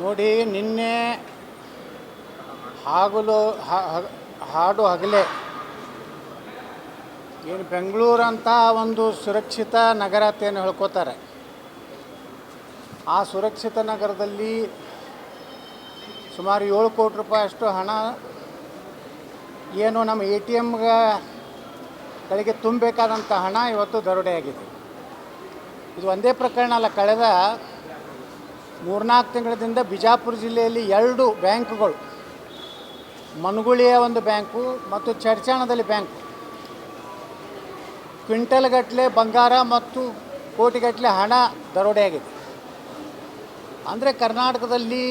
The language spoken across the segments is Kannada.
ನೋಡಿ ನಿನ್ನೆ ಹಾಗಲು ಹಾಡು ಹಗಲೆ. ಏನು ಬೆಂಗಳೂರು ಅಂತ ಒಂದು ಸುರಕ್ಷಿತ ನಗರ ಅಂತ ಏನು ಹೇಳ್ಕೋತಾರೆ. ಆ ಸುರಕ್ಷಿತ ನಗರದಲ್ಲಿ ಸುಮಾರು ಏಳು ಕೋಟಿ ರೂಪಾಯಿ ಅಷ್ಟು ಹಣ ಏನು ನಮ್ಮ ಎ ಟಿ ಎಮ್ಗಳಿಗೆ ತುಂಬಬೇಕಾದಂಥ ಹಣ ಇವತ್ತು ದರೋಡೆಯಾಗಿದೆ. ಇದು ಒಂದೇ ಪ್ರಕರಣ ಅಲ್ಲ, ಕಳೆದ ಮೂರ್ನಾಲ್ಕು ತಿಂಗಳಿಂದ ಬಿಜಾಪುರ ಜಿಲ್ಲೆಯಲ್ಲಿ ಎರಡು ಬ್ಯಾಂಕ್ಗಳು, ಮನಗುಳಿಯ ಒಂದು ಬ್ಯಾಂಕು ಮತ್ತು ಚರ್ಚಾಣದಲ್ಲಿ ಬ್ಯಾಂಕು. ಕ್ವಿಂಟಲ್ಗಟ್ಟಲೆ ಬಂಗಾರ ಮತ್ತು ಕೋಟಿಗಟ್ಟಲೆ ಹಣ ದರೋಡೆಯಾಗಿದೆ. ಅಂದರೆ ಕರ್ನಾಟಕದಲ್ಲಿ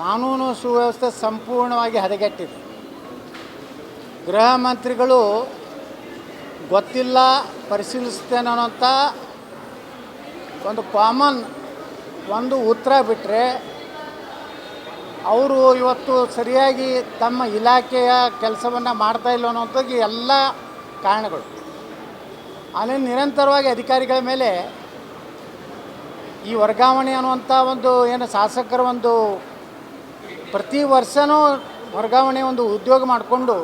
ಕಾನೂನು ಸುವ್ಯವಸ್ಥೆ ಸಂಪೂರ್ಣವಾಗಿ ಹದಗೆಟ್ಟಿದೆ. ಗೃಹ ಮಂತ್ರಿಗಳು ಗೊತ್ತಿಲ್ಲ ಪರಿಶೀಲಿಸ್ತೇನೆ ಅನ್ನೋಂಥ ಒಂದು ಕಾಮನ್ ಒಂದು ಉತ್ತರ ಬಿಟ್ಟರೆ ಅವರು ಇವತ್ತು ಸರಿಯಾಗಿ ತಮ್ಮ ಇಲಾಖೆಯ ಕೆಲಸವನ್ನು ಮಾಡ್ತಾ ಇಲ್ಲ ಅನ್ನೋಂಥದ್ದು ಎಲ್ಲ ಕಾರಣಗಳು. ಅಲ್ಲಿ ನಿರಂತರವಾಗಿ ಅಧಿಕಾರಿಗಳ ಮೇಲೆ ಈ ವರ್ಗಾವಣೆ ಅನ್ನುವಂಥ ಒಂದು ಏನು ಶಾಸಕರ ಒಂದು ಪ್ರತಿ ವರ್ಷವೂ ವರ್ಗಾವಣೆ ಒಂದು ಉದ್ಯೋಗ ಮಾಡಿಕೊಂಡು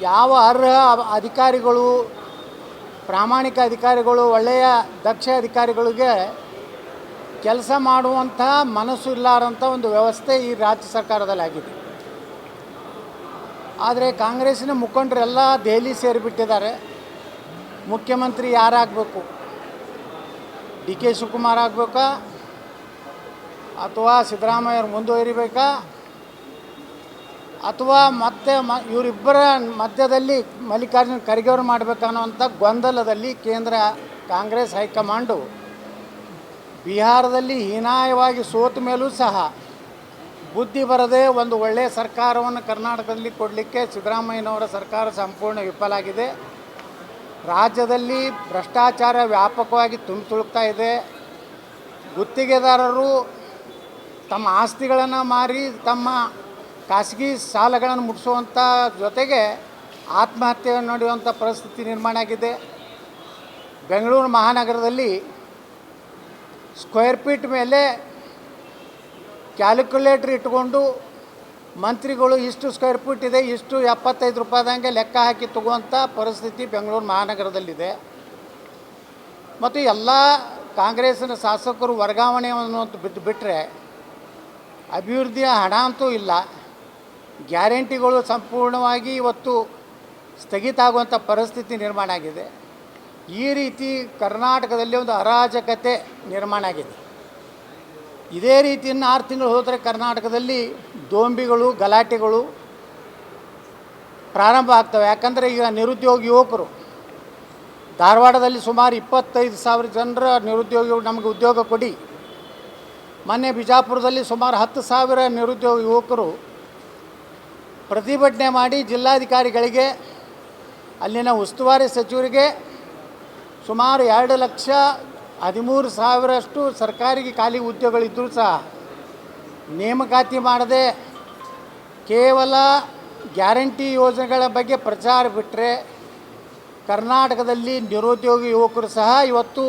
ಯಾವ ಅರ್ಹ ಅಧಿಕಾರಿಗಳು, ಪ್ರಾಮಾಣಿಕ ಅಧಿಕಾರಿಗಳು, ಒಳ್ಳೆಯ ದಕ್ಷ ಅಧಿಕಾರಿಗಳಿಗೆ ಕೆಲಸ ಮಾಡುವಂಥ ಮನಸ್ಸು ಇಲ್ಲಾರಂಥ ಒಂದು ವ್ಯವಸ್ಥೆ ಈ ರಾಜ್ಯ ಸರ್ಕಾರದಲ್ಲಿ ಆಗಿದೆ. ಆದರೆ ಕಾಂಗ್ರೆಸ್ಸಿನ ಮುಖಂಡರೆಲ್ಲ ದೆಹಲಿ ಸೇರಿಬಿಟ್ಟಿದ್ದಾರೆ. ಮುಖ್ಯಮಂತ್ರಿ ಯಾರಾಗಬೇಕು? ಡಿ ಕೆ ಶಿವಕುಮಾರ್ ಆಗಬೇಕಾ? ಅಥವಾ ಸಿದ್ದರಾಮಯ್ಯವ್ರು ಮುಂದುವರಿಬೇಕಾ? ಅಥವಾ ಮತ್ತೆ ಮ, ಇವರಿಬ್ಬರ ಮಧ್ಯದಲ್ಲಿ ಮಲ್ಲಿಕಾರ್ಜುನ ಖರ್ಗೆ ಅವರು ಮಾಡಬೇಕನ್ನುವಂಥ ಗೊಂದಲದಲ್ಲಿ ಕೇಂದ್ರ ಕಾಂಗ್ರೆಸ್ ಹೈಕಮಾಂಡು ಬಿಹಾರದಲ್ಲಿ ಹೀನಾಯವಾಗಿ ಸೋತ ಮೇಲೂ ಸಹ ಬುದ್ಧಿ ಬರದೆ ಒಂದು ಒಳ್ಳೆಯ ಸರ್ಕಾರವನ್ನು ಕರ್ನಾಟಕದಲ್ಲಿ ಕೊಡಲಿಕ್ಕೆ ಸಿದ್ದರಾಮಯ್ಯನವರ ಸರ್ಕಾರ ಸಂಪೂರ್ಣ ವಿಫಲ ಆಗಿದೆ. ರಾಜ್ಯದಲ್ಲಿ ಭ್ರಷ್ಟಾಚಾರ ವ್ಯಾಪಕವಾಗಿ ತುಂಬಿ ತುಳುಕ್ತಾ ಇದೆ. ಗುತ್ತಿಗೆದಾರರು ತಮ್ಮ ಆಸ್ತಿಗಳನ್ನು ಮಾರಿ ತಮ್ಮ ಖಾಸಗಿ ಸಾಲಗಳನ್ನು ಮುಟ್ಟಿಸುವಂಥ ಜೊತೆಗೆ ಆತ್ಮಹತ್ಯೆಯನ್ನು ನಡೆಯುವಂಥ ಪರಿಸ್ಥಿತಿ ನಿರ್ಮಾಣ ಆಗಿದೆ. ಬೆಂಗಳೂರು ಮಹಾನಗರದಲ್ಲಿ ಸ್ಕ್ವೇರ್ ಫೀಟ್ ಮೇಲೆ ಕ್ಯಾಲ್ಕುಲೇಟ್ರ್ ಇಟ್ಕೊಂಡು ಮಂತ್ರಿಗಳು ಇಷ್ಟು ಸ್ಕ್ವೇರ್ ಫೀಟ್ ಇದೆ, ಇಷ್ಟು ಎಪ್ಪತ್ತೈದು ರೂಪಾಯಿದಂಗೆ ಲೆಕ್ಕ ಹಾಕಿ ತಗೋವಂಥ ಪರಿಸ್ಥಿತಿ ಬೆಂಗಳೂರು ಮಹಾನಗರದಲ್ಲಿದೆ. ಮತ್ತು ಎಲ್ಲ ಕಾಂಗ್ರೆಸ್ಸಿನ ಶಾಸಕರು ವರ್ಗಾವಣೆ ಅನ್ನುವಂಥ ಬಿಟ್ಟು ಬಿಟ್ಟರೆ ಅಭಿವೃದ್ಧಿಯ ಹಣ ಅಂತೂ ಇಲ್ಲ. ಗ್ಯಾರಂಟಿಗಳು ಸಂಪೂರ್ಣವಾಗಿ ಇವತ್ತು ಸ್ಥಗಿತ ಆಗುವಂಥ ಪರಿಸ್ಥಿತಿ ನಿರ್ಮಾಣ ಆಗಿದೆ. ಈ ರೀತಿ ಕರ್ನಾಟಕದಲ್ಲಿ ಒಂದು ಅರಾಜಕತೆ ನಿರ್ಮಾಣ ಆಗಿದೆ. ಇದೇ ರೀತಿ ಇನ್ನು ಆರು ತಿಂಗಳು ಹೋದರೆ ಕರ್ನಾಟಕದಲ್ಲಿ ದೋಂಬಿಗಳು, ಗಲಾಟೆಗಳು ಪ್ರಾರಂಭ ಆಗ್ತವೆ. ಯಾಕಂದರೆ ಈಗ ನಿರುದ್ಯೋಗ ಯುವಕರು, ಧಾರವಾಡದಲ್ಲಿ ಸುಮಾರು ಇಪ್ಪತ್ತೈದು ಸಾವಿರ ಜನರ ನಿರುದ್ಯೋಗಿಗಳು ನಮಗೆ ಉದ್ಯೋಗ ಕೊಡಿ. ಮೊನ್ನೆ ಬಿಜಾಪುರದಲ್ಲಿ ಸುಮಾರು ಹತ್ತು ಸಾವಿರ ನಿರುದ್ಯೋಗ ಯುವಕರು ಪ್ರತಿಭಟನೆ ಮಾಡಿ ಜಿಲ್ಲಾಧಿಕಾರಿಗಳಿಗೆ, ಅಲ್ಲಿನ ಉಸ್ತುವಾರಿ ಸಚಿವರಿಗೆ ಸುಮಾರು ಎರಡು ಲಕ್ಷ ಹದಿಮೂರು ಸಾವಿರಷ್ಟು ಸರ್ಕಾರಿ ಖಾಲಿ ಉದ್ಯೋಗಗಳಿದ್ದರೂ ಸಹ ನೇಮಕಾತಿ ಮಾಡದೆ ಕೇವಲ ಗ್ಯಾರಂಟಿ ಯೋಜನೆಗಳ ಬಗ್ಗೆ ಪ್ರಚಾರ ಬಿಟ್ಟರೆ ಕರ್ನಾಟಕದಲ್ಲಿ ನಿರುದ್ಯೋಗಿ ಯುವಕರು ಸಹ ಇವತ್ತು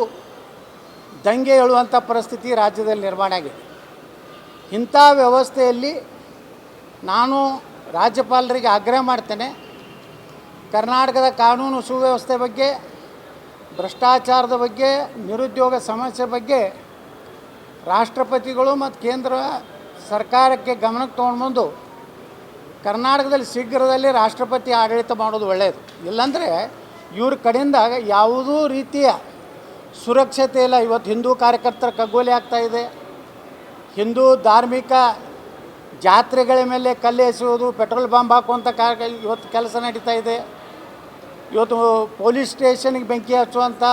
ದಂಗೆ ಹೇಳುವಂಥ ಪರಿಸ್ಥಿತಿ ರಾಜ್ಯದಲ್ಲಿ ನಿರ್ಮಾಣ ಆಗಿದೆ. ಇಂಥ ವ್ಯವಸ್ಥೆಯಲ್ಲಿ ನಾನು ರಾಜ್ಯಪಾಲರಿಗೆ ಆಗ್ರಹ ಮಾಡ್ತೇನೆ. ಕರ್ನಾಟಕದ ಕಾನೂನು ಸುವ್ಯವಸ್ಥೆ ಬಗ್ಗೆ ಭ್ರಷ್ಟಾಚಾರದ ಬಗ್ಗೆ, ನಿರುದ್ಯೋಗ ಸಮಸ್ಯೆ ಬಗ್ಗೆ ರಾಷ್ಟ್ರಪತಿಗಳು ಮತ್ತು ಕೇಂದ್ರ ಸರ್ಕಾರಕ್ಕೆ ಗಮನಕ್ಕೆ ತೊಗೊಂಡ್ಬಂದು ಕರ್ನಾಟಕದಲ್ಲಿ ಶೀಘ್ರದಲ್ಲಿ ರಾಷ್ಟ್ರಪತಿ ಆಡಳಿತ ಮಾಡೋದು ಒಳ್ಳೆಯದು ಇಲ್ಲಾಂದರೆ ಇವ್ರ ಕಡೆಯಿಂದ ಯಾವುದೂ ರೀತಿಯ ಸುರಕ್ಷತೆ ಇಲ್ಲ. ಇವತ್ತು ಹಿಂದೂ ಕಾರ್ಯಕರ್ತರ ಕಗ್ಗೋಲಿ ಇದೆ. ಹಿಂದೂ ಧಾರ್ಮಿಕ ಜಾತ್ರೆಗಳ ಮೇಲೆ ಕಲ್ಲು ಎಸೆಯೋದು ಪೆಟ್ರೋಲ್ ಬಾಂಬ್ ಹಾಕುವಂಥ ಕಾರ್ಯ ಇವತ್ತು ಕೆಲಸ ನಡೀತಾ ಇದೆ. ಇವತ್ತು ಪೊಲೀಸ್ ಸ್ಟೇಷನ್ಗೆ ಬೆಂಕಿ ಹಚ್ಚುವಂಥ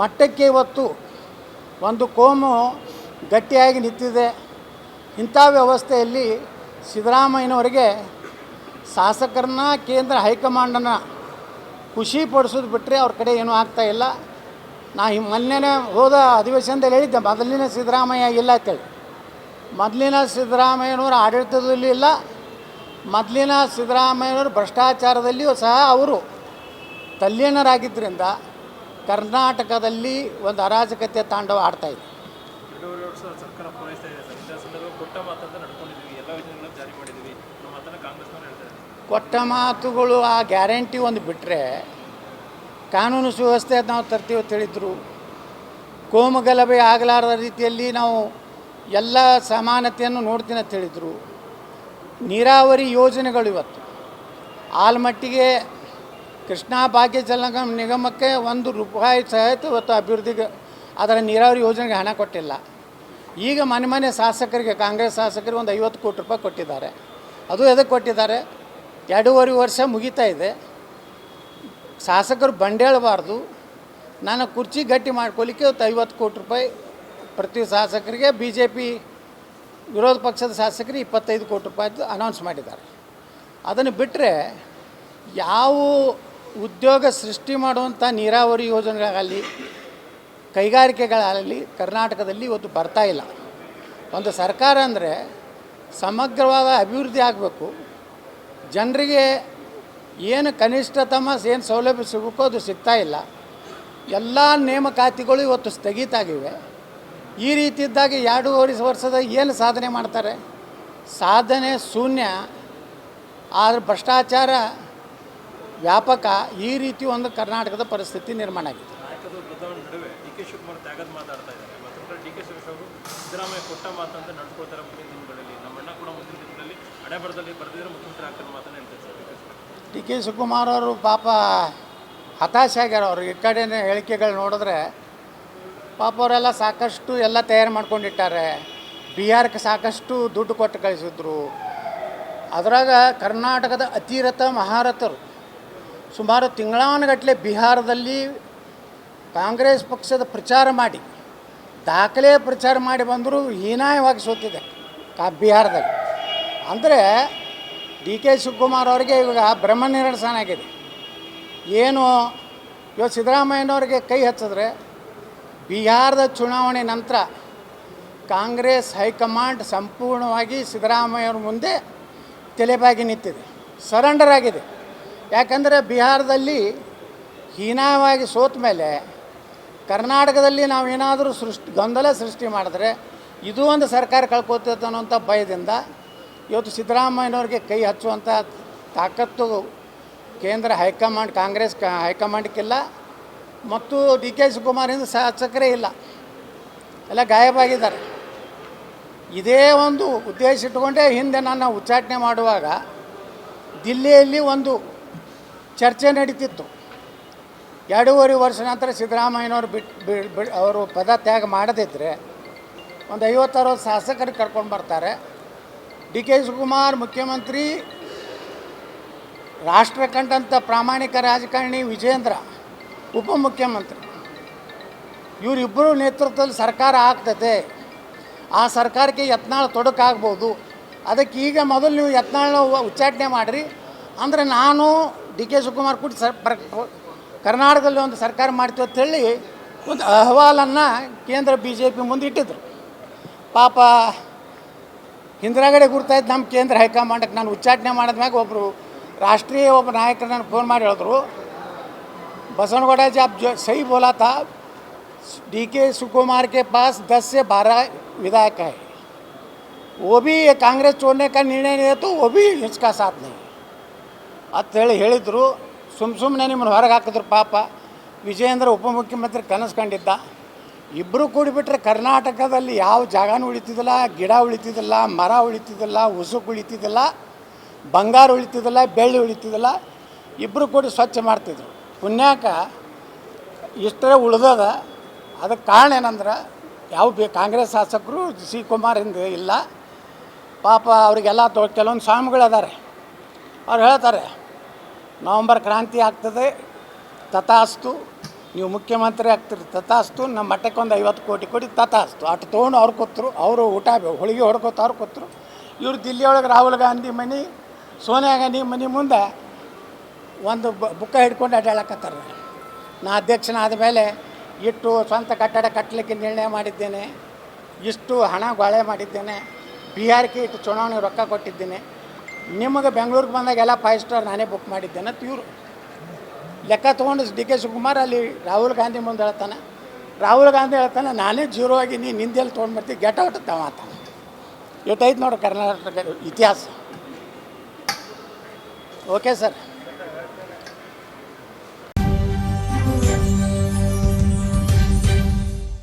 ಮಟ್ಟಕ್ಕೆ ಇವತ್ತು ಒಂದು ಕೋಮು ಗಟ್ಟಿಯಾಗಿ ನಿಂತಿದೆ. ಇಂಥ ವ್ಯವಸ್ಥೆಯಲ್ಲಿ ಸಿದ್ದರಾಮಯ್ಯನವರಿಗೆ ಶಾಸಕರನ್ನ, ಕೇಂದ್ರ ಹೈಕಮಾಂಡನ್ನು ಖುಷಿ ಪಡಿಸೋದು ಬಿಟ್ಟರೆ ಅವ್ರ ಕಡೆ ಏನೂ ಆಗ್ತಾ ಇಲ್ಲ. ನಾ ಈ ಮೊನ್ನೆನೇ ಹೋದ ಅಧಿವೇಶನದಲ್ಲಿ ಹೇಳಿದ್ದೆ, ಮೊದಲಿನ ಸಿದ್ದರಾಮಯ್ಯ ಇಲ್ಲ ಅಂತೇಳಿ. ಮೊದಲಿನ ಸಿದ್ದರಾಮಯ್ಯನವರ ಆಡಳಿತದಲ್ಲಿ ಇಲ್ಲ ಮೊದಲಿನ ಸಿದ್ದರಾಮಯ್ಯವರು ಭ್ರಷ್ಟಾಚಾರದಲ್ಲಿಯೂ ಸಹ ಅವರು ತಲ್ಲೀನರಾಗಿದ್ದರಿಂದ ಕರ್ನಾಟಕದಲ್ಲಿ ಒಂದು ಅರಾಜಕತೆ ತಾಂಡವ ಆಡ್ತಾ ಇದೆ. ಕೊಟ್ಟ ಮಾತುಗಳು ಆ ಗ್ಯಾರಂಟಿ ಒಂದು ಬಿಟ್ಟರೆ ಕಾನೂನು ಸುವ್ಯವಸ್ಥೆ ನಾವು ತರ್ತೀವಿ ಅಂತ ಹೇಳಿದ್ರು. ಕೋಮಗಲಭೆ ಆಗಲಾರದ ರೀತಿಯಲ್ಲಿ ನಾವು ಎಲ್ಲ ಸಮಾನತೆಯನ್ನು ನೋಡ್ತೀನಿ ಅಂತ ಹೇಳಿದರು. ನೀರಾವರಿ ಯೋಜನೆಗಳು ಇವತ್ತು. ಆಲ್ಮಟ್ಟಿಗೆ ಕೃಷ್ಣಾ ಭಾಗ್ಯ ಜಲ ನಿಗಮ- ನಿಗಮಕ್ಕೆ ಒಂದು ರೂಪಾಯಿ ಸಹಿತ ಇವತ್ತು ಅಭಿವೃದ್ಧಿಗೆ ಅದರ ನೀರಾವರಿ ಯೋಜನೆಗೆ ಹಣ ಕೊಟ್ಟಿಲ್ಲ. ಈಗ ಮನೆ ಮನೆ ಶಾಸಕರಿಗೆ, ಕಾಂಗ್ರೆಸ್ ಶಾಸಕರಿಗೆ ಒಂದು ಐವತ್ತು ಕೋಟಿ ರೂಪಾಯಿ ಕೊಟ್ಟಿದ್ದಾರೆ. ಅದು ಎದಕ್ಕೆ ಕೊಟ್ಟಿದ್ದಾರೆ? ಎರಡೂವರೆ ವರ್ಷ ಮುಗಿತಾ ಇದೆ. ಶಾಸಕರು ಬಂಡೇಳಬಾರ್ದು. ನಾನು ಕುರ್ಚಿ ಗಟ್ಟಿ ಮಾಡ್ಕೊಳ್ಳಿಕ್ಕೆ ಇವತ್ತು ಐವತ್ತು ಕೋಟಿ ರೂಪಾಯಿ ಪ್ರತಿ ಶಾಸಕರಿಗೆ ಬಿ ಜೆ ಪಿ ವಿರೋಧ ಪಕ್ಷದ ಶಾಸಕರು ಇಪ್ಪತ್ತೈದು ಕೋಟಿ ರೂಪಾಯಿದು ಅನೌನ್ಸ್ ಮಾಡಿದ್ದಾರೆ. ಅದನ್ನು ಬಿಟ್ಟರೆ ಯಾವ ಉದ್ಯೋಗ ಸೃಷ್ಟಿ ಮಾಡುವಂಥ ನೀರಾವರಿ ಯೋಜನೆಗಳಾಗಲಿ, ಕೈಗಾರಿಕೆಗಳಾಗಲಿ ಕರ್ನಾಟಕದಲ್ಲಿ ಇವತ್ತು ಬರ್ತಾ ಇಲ್ಲ. ಒಂದು ಸರ್ಕಾರ ಅಂದರೆ ಸಮಗ್ರವಾದ ಅಭಿವೃದ್ಧಿ ಆಗಬೇಕು. ಜನರಿಗೆ ಏನು ಕನಿಷ್ಠತಮ ಏನು ಸೌಲಭ್ಯ ಸಿಗಬೇಕೋ ಅದು ಸಿಗ್ತಾ ಇಲ್ಲ. ಎಲ್ಲ ನೇಮಕಾತಿಗಳು ಇವತ್ತು ಸ್ಥಗಿತ ಆಗಿವೆ. ಈ ರೀತಿ ಇದ್ದಾಗ ಎರಡೂವರೆ ವರ್ಷದ ಏನು ಸಾಧನೆ ಮಾಡ್ತಾರೆ? ಸಾಧನೆ ಶೂನ್ಯ ಆದರೆ ಭ್ರಷ್ಟಾಚಾರ ವ್ಯಾಪಕ ಈ ರೀತಿ ಒಂದು ಕರ್ನಾಟಕದ ಪರಿಸ್ಥಿತಿ ನಿರ್ಮಾಣ ಆಗಿದೆ. ಡಿ ಕೆ ಶಿವಕುಮಾರ್ ಅವರು ಪಾಪ ಹತಾಶೆ ಆಗ್ಯಾರ. ಅವ್ರು ಈ ಕಡೆನೇ ಹೇಳಿಕೆಗಳು ನೋಡಿದ್ರೆ ಪಾಪ ಅವರೆಲ್ಲ ಸಾಕಷ್ಟು ಎಲ್ಲ ತಯಾರು ಮಾಡ್ಕೊಂಡಿಟ್ಟಾರೆ. ಬಿಹಾರಕ್ಕೆ ಸಾಕಷ್ಟು ದುಡ್ಡು ಕೊಟ್ಟು ಕಳಿಸಿದ್ರು. ಅದರಾಗ ಕರ್ನಾಟಕದ ಅತಿರಥ ಮಹಾರಥರು ಸುಮಾರು ತಿಂಗಳಾನುಗಟ್ಟಲೆ ಬಿಹಾರದಲ್ಲಿ ಕಾಂಗ್ರೆಸ್ ಪಕ್ಷದ ಪ್ರಚಾರ ಮಾಡಿ, ದಾಖಲೆ ಪ್ರಚಾರ ಮಾಡಿ ಬಂದರೂ ಹೀನಾಯವಾಗಿ ಸೋತಿದೆ ಕಾ ಬಿಹಾರದಲ್ಲಿ. ಅಂದರೆ ಡಿ ಕೆ ಶಿವಕುಮಾರ್ ಅವರಿಗೆ ಇವಾಗ ಆಗಿದೆ ಏನು ಇವತ್ತು ಸಿದ್ದರಾಮಯ್ಯನವ್ರಿಗೆ ಕೈ ಹಚ್ಚಿದ್ರೆ ಬಿಹಾರದ ಚುನಾವಣೆ ನಂತರ ಕಾಂಗ್ರೆಸ್ ಹೈಕಮಾಂಡ್ ಸಂಪೂರ್ಣವಾಗಿ ಸಿದ್ದರಾಮಯ್ಯವ್ರ ಮುಂದೆ ತಲೆಬಾಗಿ ನಿಂತಿದೆ ಸರೆಂಡರ್ ಆಗಿದೆ. ಯಾಕಂದರೆ ಬಿಹಾರದಲ್ಲಿ ಹೀನಾಯವಾಗಿ ಸೋತ ಮೇಲೆ ಕರ್ನಾಟಕದಲ್ಲಿ ನಾವೇನಾದರೂ ಸೃಷ್ಟಿ, ಗೊಂದಲ ಸೃಷ್ಟಿ ಮಾಡಿದ್ರೆ ಇದು ಒಂದು ಸರ್ಕಾರ ಕಳ್ಕೊತೈತೆ ಅನ್ನೋಂಥ ಭಯದಿಂದ ಇವತ್ತು ಸಿದ್ದರಾಮಯ್ಯನವ್ರಿಗೆ ಕೈ ಹಚ್ಚುವಂಥ ತಾಕತ್ತು ಕೇಂದ್ರ ಹೈಕಮಾಂಡ್, ಕಾಂಗ್ರೆಸ್ ಹೈಕಮಾಂಡ್ಗಿಲ್ಲ ಮತ್ತು ಡಿ ಕೆ ಶಿವಕುಮಾರಿಂದ ಶಾಸಕರೇ ಇಲ್ಲ. ಎಲ್ಲ ಗಾಯಬಾಗಿದ್ದಾರೆ. ಇದೇ ಒಂದು ಉದ್ದೇಶ ಇಟ್ಟುಕೊಂಡೇ ಹಿಂದೆ ನಾನು ಉಚ್ಚಾಟನೆ ಮಾಡುವಾಗ ದಿಲ್ಲಿಯಲ್ಲಿ ಒಂದು ಚರ್ಚೆ ನಡೀತಿತ್ತು. ಎರಡೂವರೆ ವರ್ಷ ನಂತರ ಸಿದ್ದರಾಮಯ್ಯನವರು ಬಿಟ್ಟು ಅವರು ಪದ ತ್ಯಾಗ ಮಾಡದಿದ್ದರೆ ಒಂದು ಐವತ್ತರವತ್ತು ಶಾಸಕರು ಕರ್ಕೊಂಡು ಬರ್ತಾರೆ. ಡಿ ಕೆ ಶಿವಕುಮಾರ್ ಮುಖ್ಯಮಂತ್ರಿ ರಾಷ್ಟ್ರ ಕಂಡಂಥ ಪ್ರಾಮಾಣಿಕ ರಾಜಕಾರಣಿ ವಿಜೇಂದ್ರ ಉಪಮುಖ್ಯಮಂತ್ರಿ. ಇವರಿಬ್ಬರು ನೇತೃತ್ವದಲ್ಲಿ ಸರ್ಕಾರ ಆಗ್ತದೆ. ಆ ಸರ್ಕಾರಕ್ಕೆ ಯತ್ನಾಳ್ ತೊಡಕಾಗ್ಬೋದು. ಅದಕ್ಕೆ ಈಗ ಮೊದಲು ನೀವು ಯತ್ನಾಳ್ನ ಉಚ್ಚಾಟನೆ ಮಾಡಿರಿ. ಅಂದರೆ ನಾನು ಡಿ ಕೆ ಶಿವಕುಮಾರ್ ಕೂಡ ಸರ್ ಕರ್ನಾಟಕದಲ್ಲಿ ಒಂದು ಸರ್ಕಾರ ಮಾಡ್ತೀವಿ ಅಂತೇಳಿ ಒಂದು ಅಹವಾಲನ್ನು ಕೇಂದ್ರ ಬಿ ಜೆ ಪಿ ಮುಂದೆ ಇಟ್ಟಿದ್ರು. ಪಾಪ ಹಿಂದ್ರಾಗಡೆ ಗುರ್ತಾಯ್ತು ನಮ್ಮ ಕೇಂದ್ರ ಹೈಕಮಾಂಡಕ್ಕೆ ನಾನು ಉಚ್ಚಾಟನೆ ಮಾಡಿದ್ಮ್ಯಾಗ ಒಬ್ಬರು ರಾಷ್ಟ್ರೀಯ ಒಬ್ಬ ನಾಯಕರು ನನಗೆ ಫೋನ್ ಮಾಡಿ ಹೇಳಿದ್ರು. बसनगौड़ा जी आप जो सही बोला था डी के सुकुमार के पास 10 से 12 विधायक है वो भी ये कांग्रेस छोड़ने का निर्णय नहीं है तो वो भी इसका साथ नहीं ಅಂತೇಳಿ ಹೇಳಿದರು ಸುಮ್ಮ ಸುಮ್ಮನೆ ನಿಮ್ಮನ್ನು ಹೊರಗೆ ಹಾಕಿದ್ರು ಪಾಪ ವಿಜಯೇಂದ್ರ ಉಪಮುಖ್ಯಮಂತ್ರಿ ಕನಸು ಕಂಡಿದ್ದ ಇಬ್ಬರು ಕೂಡಿಬಿಟ್ರೆ ಕರ್ನಾಟಕದಲ್ಲಿ ಯಾವ ಜಾಗನೂ ಉಳಿತಿದ್ದಿಲ್ಲ ಗಿಡ ಉಳಿತಿದ್ದಿಲ್ಲ ಮರ ಉಳಿತಿದ್ದಿಲ್ಲ ಉಸುಕು ಉಳಿತಿದ್ದಿಲ್ಲ ಬಂಗಾರ ಉಳಿತಿದ್ದಿಲ್ಲ ಬೆಳ್ಳಿ ಉಳಿತಿದ್ದಿಲ್ಲ ಇಬ್ಬರು ಕೂಡಿ ಸ್ವಚ್ಛ ಮಾಡ್ತಿದ್ರು ಪುಣ್ಯಾಕ ಇಷ್ಟೇ ಉಳ್ದದ. ಅದಕ್ಕೆ ಕಾರಣ ಏನಂದ್ರೆ, ಯಾವ ಬಿ ಕಾಂಗ್ರೆಸ್ ಶಾಸಕರು ಸಿ ಕುಮಾರಿಂದ ಇಲ್ಲ. ಪಾಪ ಅವರಿಗೆಲ್ಲ ತೊ ಕೆಲವೊಂದು ಸ್ವಾಮಿಗಳಿದ್ದಾರೆ ಅವ್ರು ಹೇಳ್ತಾರೆ, ನವಂಬರ್ ಕ್ರಾಂತಿ ಆಗ್ತದೆ, ತಥಾಸ್ತು, ನೀವು ಮುಖ್ಯಮಂತ್ರಿ ಆಗ್ತೀರಿ, ತಥಾಸ್ತು, ನಮ್ಮ ಮಠಕ್ಕೆ ಒಂದು ಐವತ್ತು ಕೋಟಿ ಕೊಡಿ, ತಥಾಸ್ತು. ಅಷ್ಟು ತೊಗೊಂಡು ಅವ್ರು ಕೊತ್ತರು ಅವರು ಊಟ ಹೋಳಿಗೆ ಹೊಡ್ಕೊತ ಅವ್ರು ಕೊತ್ತರು ಇವ್ರು ದಿಲ್ಲಿ ಒಳಗೆ ರಾಹುಲ್ ಗಾಂಧಿ ಮನೆ, ಸೋನಿಯಾ ಗಾಂಧಿ ಮನೆ ಮುಂದೆ ಒಂದು ಬುಕ್ಕ ಹಿಡ್ಕೊಂಡು ಅಡ್ಡಾಡಕತ್ತಾರ. ನಾ ಅಧ್ಯಕ್ಷನಾದ ಮೇಲೆ ಇಟ್ಟು ಸ್ವಂತ ಕಟ್ಟಡ ಕಟ್ಟಲಿಕ್ಕೆ ನಿರ್ಣಯ ಮಾಡಿದ್ದೇನೆ. ಇಷ್ಟು ಹಣ ಗೋಳೆ ಮಾಡಿದ್ದೇನೆ. ಬಿ ಆರ್ ಕೆ ಇಟ್ಟು ಚುನಾವಣೆ ರೊಕ್ಕ ಕೊಟ್ಟಿದ್ದೇನೆ. ನಿಮಗೆ ಬೆಂಗಳೂರಿಗೆ ಬಂದಾಗ ಎಲ್ಲ ಫೈವ್ ಸ್ಟಾರ್ ನಾನೇ ಬುಕ್ ಮಾಡಿದ್ದೇನೆ ಇವರು. ಲೆಕ್ಕ ತೊಗೊಂಡು ಡಿ ಕೆ ಶಿವಕುಮಾರ್ ಅಲ್ಲಿ ರಾಹುಲ್ ಗಾಂಧಿ ಮುಂದೆ ಹೇಳ್ತಾನೆ. ರಾಹುಲ್ ಗಾಂಧಿ ಹೇಳ್ತಾನೆ, ನಾನೇ ಜೀರೋ ಆಗಿ ನೀನು ನಿಂದೆಲ್ಲಿ ತೊಗೊಂಡ್ಬರ್ತೀವಿ ಗೆಟ್ ಔಟ್ ಅಂತ ಮಾತ ಇವತ್ತೈದು ನೋಡಿ ಕರ್ನಾಟಕ ಇತಿಹಾಸ. Okay sir